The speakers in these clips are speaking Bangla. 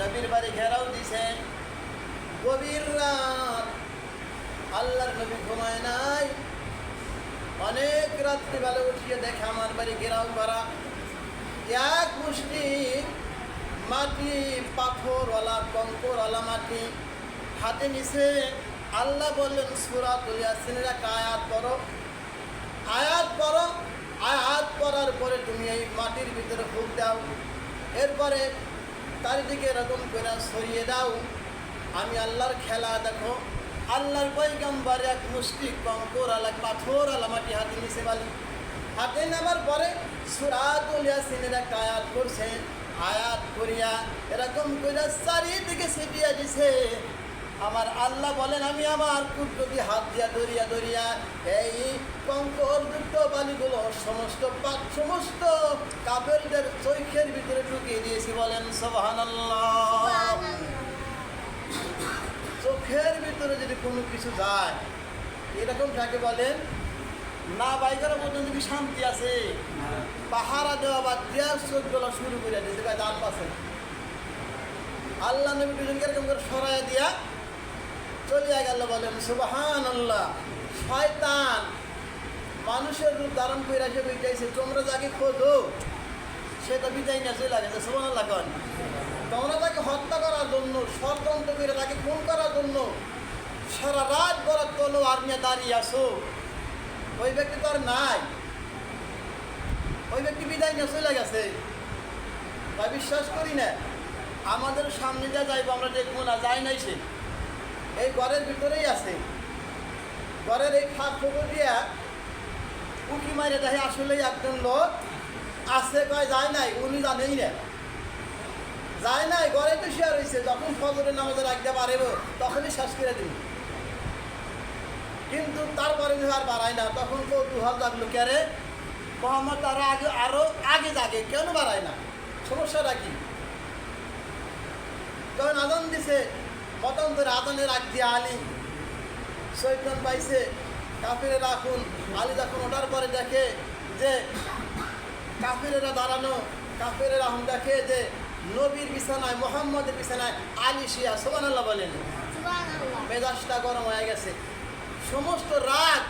নবীর বাড়ি ঘেরাও দিছে। গভীর রাত। আল্লাহর নবী ঘুমায় নাই। অনেক রাত্রিবেলা উঠিয়ে দেখে আমার বাড়ি ঘেরাও করা। এক মুষ্টি মাটি, পাথরওয়ালা, কঙ্করওয়ালা মাটি। হাতে নিছে। আল্লাহ বললেন, সুরা তুলিয়াসিনের একটা আয়াত পড়ো। আয়াত পড়ো। আয়াত পড়ার পরে তুমি এই মাটির ভিতরে ফুক দাও। এরপরে চারিদিকে এরকম করে সরিয়ে দাও। আমি আল্লাহর খেলা দেখো। আল্লাহর পৈগম্বর এক মুষ্টি কঙ্কর আলাক পাথর আলা মাটি হাতে নিচে বালি। হাতে নেবার পরে সুরাতুল ইয়াসিনের একটা আয়াত করছে আয়াত করিয়া এরকম করিয়া চারিদিকে ছিটিয়া দিছে। আমার আল্লাহ বলেন আমি আমার কুট্টি হাত দিয়া দরিয়া দরিয়া এই কঙ্কর যুক্ত বালিগুলো সমস্ত পাক সমস্ত কাপেরদের চৈখের ভিতরে ঢুকিয়ে দিয়েছি। বলেন সোহান চোখের ভিতরে যদি কোনো কিছু যায় এরকম যাকে বলেন না বাইকার পর্যন্ত কি শান্তি আছে পাহারা দেওয়া বা দেওয়ার চোখগুলো শুরু করে দিয়েছে। ভাই দাঁত পাশে আল্লাহ নবী দুজনকে এরকম করে সরাই দিয়া চলিয়া গেল বলেন সুবাহান আল্লাহ শয়তান মানুষের রূপ ধারণ করে সে বিটাইছে তোমরা যাকে খোঁজো সেটা বিদায় নিয়ে চলে গেছে সুবাহ আল্লাহ কন। তোমরা তাকে হত্যা করার জন্য, ষড়যন্ত্র করে তাকে খুন করার জন্য সারা রাত বরাত তলো আর নিয়ে দাঁড়িয়ে আসো ওই ব্যক্তি তো আর নাই। ওই ব্যক্তি বিদায় নিয়ে চলে গেছে। তাই বিশ্বাস করি না, আমাদের সামনে যা যাইবো আমরা দেখব না যাই নাই সে। ঘরের ভিতরেই আছে। ঘরের এই খাপ খবর দিয়া উকি মারে দেখে আসলেই একজন লোক আছে, কয় যায় নাই, উনি জানেই না। যায় নাই ঘরে তো শেয়ার হয়েছে যখন ফজরের নামাজের আগে বাড়েব, তখনই শেষ করে দিন কিন্তু তারপরে আর বাড়ায় না, তখন কৌতূহল জাগলো কেরে মোহাম্মদ তারা আগে, আরও আগে জাগে, কেন বাড়ায় না? সমস্যাটা কি? যখন আদান দিছে মতান্তরে আদানের আগ দিয়ে আলী। সৈতন পাইছে কাফিরে রাখুন। আলী যখন ওঠার পরে দেখে যে কাফিরেরা দাঁড়ানো কাফিরের আহম দেখে যে নবীর বিছানায় মোহাম্মদের বিছানায় আলী শিয়া সোমান আল্লাহ বলেন মেজাজটা গরম হয়ে গেছে। সমস্ত রাগ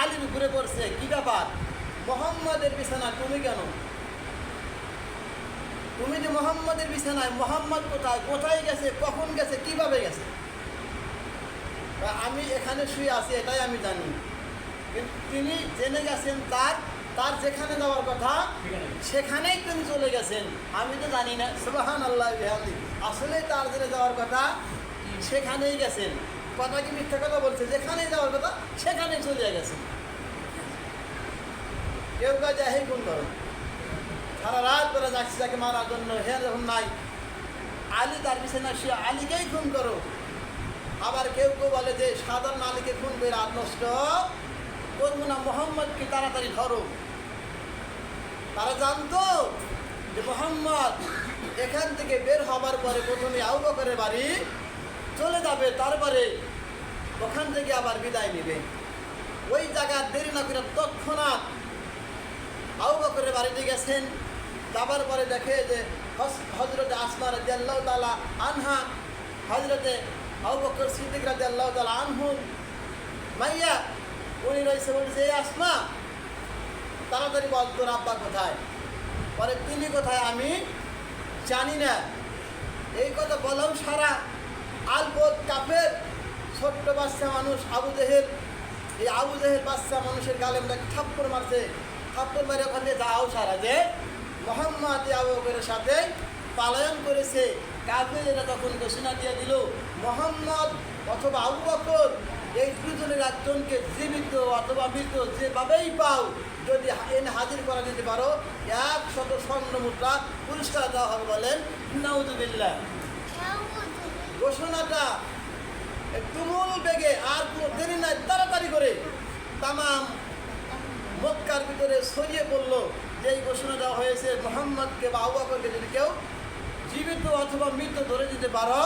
আলীর উপরে পড়ছে। কি ব্যাপার? মোহাম্মদের বিছানায় তুমি কেন? তুমি যে মোহাম্মদের বিছানায় মোহাম্মদ কোথায় কোথায় গেছে কখন গেছে কীভাবে গেছে? আমি এখানে শুয়ে আছি এটাই আমি জানি। কিন্তু তিনি জেনে গেছেন তার তার যেখানে যাওয়ার কথা সেখানেই তিনি চলে গেছেন। আমি তো জানি না সুবাহান আল্লাহ বিহামদি। আসলে তার জেনে যাওয়ার কথা সেখানেই গেছেন। কথা কি মিথ্যা কথা বলছে? যেখানেই যাওয়ার কথা সেখানেই চলে গেছেন। কেউ কাজ কোন করো সারা রাত করে যাচ্ছি তাকে মারার জন্য। হে যখন নাই। আলী তার বিছানা সে আলীকেই খুন করো। আবার কেউ কেউ বলে যে, সাধারণ আলীকে খুন করে আর নষ্ট। করব না, মোহাম্মদকে তাড়াতাড়ি ধরো। তারা জানতো যে মোহাম্মদ এখান থেকে বের হবার পরে প্রথমে বকরের বাড়ি চলে যাবে, তারপরে ওখান থেকে আবার বিদায় নেবে। ওই জায়গার দেরি না করে তৎক্ষণাৎ আউ বকরের বাড়িতে গেছেন। যাবার পরে দেখে যে হজরতে আসমা রাজি আল্লাহ তালা আনহা হজরতে আউ বকর সিদ্দিক রাজি আল্লাহ তালা আনহুন মাইয়া, উনি রয়েছে বলছে এই আসমা, তাড়াতাড়ি বল তোর আব্বা কোথায়? পরে, তিনি কোথায় আমি জানি না। এই কথা বলাও সারা আলবোধ কাপের ছোট্ট বাচ্চা মানুষ আবু দেহের এই আবু দেহের বাচ্চা মানুষের গালে থাপ্পড় মারছে। থাপ্পড় মারে ওখান দিয়ে যাও সারা যে মোহাম্মদ আবু বকরের সাথে পালায়ন করেছে। কাফেরেরা তখন ঘোষণা দিয়ে দিল, মোহাম্মদ অথবা আবু বকর, এই দুজনের একজনকে জীবিত অথবা মৃত যেভাবেই পাও, যদি এনে হাজির করা দিতে পারো, এক শত স্বর্ণ মুদ্রা পুরস্কার দেওয়া হবে বলেন নাউজুবিল্লাহ ঘোষণাটা তুমুল বেগে আর কোনো দেরি নাই, তাড়াতাড়ি করে তামাম মক্কার ভিতরে ছড়িয়ে পড়ল। যে এই ঘোষণা দেওয়া হয়েছে, মোহাম্মদকে বা আবুবাকরকে যদি কেউ জীবিত অথবা মৃত ধরে দিতে পারো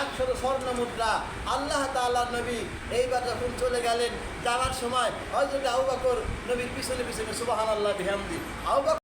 একশত স্বর্ণ মুদ্রা। আল্লাহ তাল্লাহ নবী এইবার যখন চলে গেলেন, যাওয়ার সময় হয়তো আউবাকর বকর নবীর পিছনে পিছনে সুবাহান আল্লাহ বিহামদি বকর